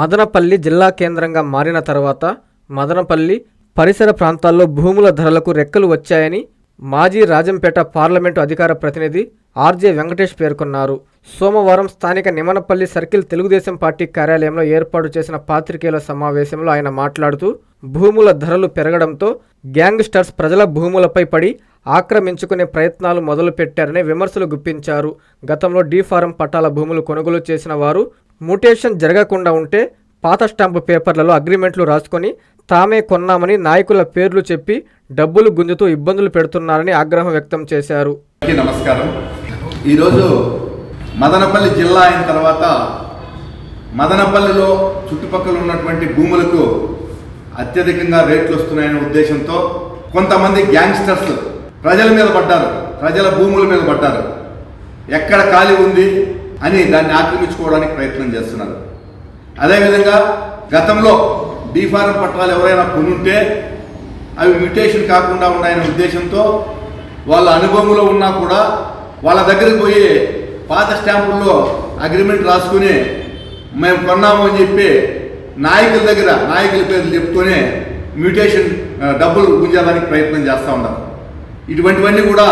మదనపల్లి జిల్లా కేంద్రంగా మారిన తర్వాత మదనపల్లి పరిసర ప్రాంతాల్లో భూముల ధరలకు రెక్కలు వచ్చాయని మాజీ రాజంపేట పార్లమెంటు అధికార ప్రతినిధి ఆర్జే వెంకటేష్ పేర్కొన్నారు. సోమవారం స్థానిక నిమనపల్లి సర్కిల్ తెలుగుదేశం పార్టీ కార్యాలయంలో ఏర్పాటు చేసిన పాత్రికేయుల సమావేశంలో ఆయన మాట్లాడుతూ భూముల ధరలు పెరగడంతో గ్యాంగ్స్టర్స్ ప్రజల భూములపై పడి ఆక్రమించుకునే ప్రయత్నాలు మొదలుపెట్టారని విమర్శలు గుప్పించారు. గతంలో డీఫారం పట్టాల భూములు కొనుగోలు చేసిన వారు మ్యూటేషన్ జరగకుండా ఉంటే పాత స్టాంపు పేపర్లలో అగ్రిమెంట్లు రాసుకొని తామే కొన్నామని నాయకుల పేర్లు చెప్పి డబ్బులు గుంజుతూ ఇబ్బందులు పెడుతున్నారని ఆగ్రహం వ్యక్తం చేశారు. నమస్కారం. ఈరోజు మదనపల్లి జిల్లా అయిన తర్వాత మదనపల్లిలో చుట్టుపక్కల ఉన్నటువంటి భూములకు అత్యధికంగా రేట్లు వస్తున్నాయనే ఉద్దేశంతో కొంతమంది గ్యాంగ్స్టర్స్ ప్రజల మీద పడ్డారు. ప్రజల భూముల మీద పడ్డారు. ఎక్కడ ఖాళీ ఉంది? అని దాన్ని ఆక్రమించుకోవడానికి ప్రయత్నం చేస్తున్నారు. అదేవిధంగా గతంలో బీఫారం పట్టాలు ఎవరైనా కొనుంటే అవి మ్యూటేషన్ కాకుండా ఉన్నాయనే ఉద్దేశంతో వాళ్ళ అనుభవంలో ఉన్నా కూడా వాళ్ళ దగ్గరికి పోయి పాత స్టాంపుల్లో అగ్రిమెంట్ రాసుకుని మేము కొన్నాము అని చెప్పి నాయకుల దగ్గర నాయకుల పేర్లు చెప్పుకొని మ్యూటేషన్ డబ్బులు గుంజేదానికి ప్రయత్నం చేస్తూ ఉన్నారు. ఇటువంటివన్నీ కూడా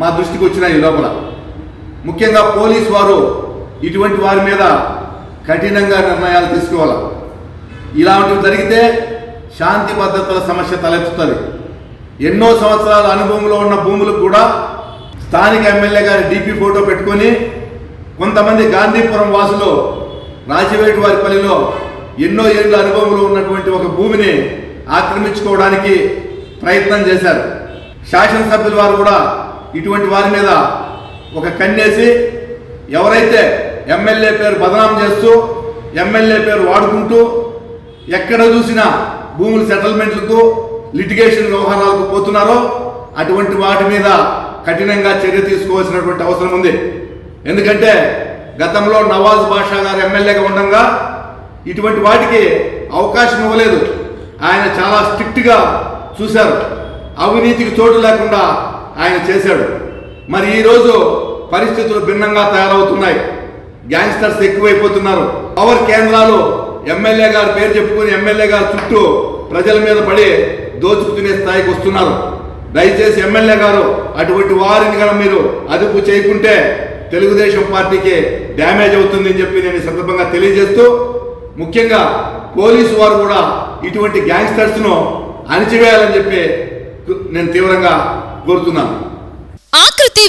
మా దృష్టికి వచ్చినాయి ఈ లోపల. ముఖ్యంగా పోలీస్ వారు ఇటువంటి వారి మీద కఠినంగా నిర్ణయాలు తీసుకోవాలి? ఇలాంటివి జరిగితే శాంతి భద్రతల సమస్య తలెత్తుతుంది. ఎన్నో సంవత్సరాల అనుభవంలో ఉన్న భూములకు కూడా స్థానిక ఎమ్మెల్యే గారి డీపీ ఫోటో పెట్టుకొని కొంతమంది గాంధీపురం వాసులు రాజవేటి వారిపల్లిలో ఎన్నో ఏళ్ళ అనుభవంలో ఉన్నటువంటి ఒక భూమిని ఆక్రమించుకోవడానికి ప్రయత్నం చేశారు. శాసనసభ్యుల వారు కూడా ఇటువంటి వారి మీద ఒక కన్నేసి ఎవరైతే ఎమ్మెల్యే పేరు బదనాం చేస్తూ ఎమ్మెల్యే పేరు వాడుకుంటూ ఎక్కడ చూసినా భూముల సెటిల్మెంట్లకు లిటిగేషన్ వ్యవహారాలకు పోతున్నారో అటువంటి వాటి మీద కఠినంగా చర్య తీసుకోవాల్సినటువంటి అవసరం ఉంది. ఎందుకంటే గతంలో నవాజ్ బాషా గారు ఎమ్మెల్యేగా ఉండగా ఇటువంటి వాటికి అవకాశం ఇవ్వలేదు. ఆయన చాలా స్ట్రిక్ట్గా చూశారు. అవినీతికి చోటు లేకుండా ఆయన చేశాడు. మరి ఈరోజు పరిస్థితులు భిన్నంగా తయారవుతున్నాయి. గ్యాంగ్స్టర్స్ ఎక్కువైపోతున్నారు. పవర్ కేంద్రాలు ఎమ్మెల్యే గారి పేరు చెప్పుకుని ఎమ్మెల్యే గారి చుట్టూ ప్రజల మీద పడి దోచుకు తినే స్థాయికి వస్తున్నారు. దయచేసి ఎమ్మెల్యే గారు అటువంటి వారిని కనుక మీరు అదుపు చేయకుంటే తెలుగుదేశం పార్టీకి డ్యామేజ్ అవుతుందని చెప్పి నేను ఈ సందర్భంగా తెలియజేస్తూ ముఖ్యంగా పోలీసు వారు కూడా ఇటువంటి గ్యాంగ్స్టర్స్ను అణిచివేయాలని చెప్పి నేను తీవ్రంగా కోరుతున్నాను.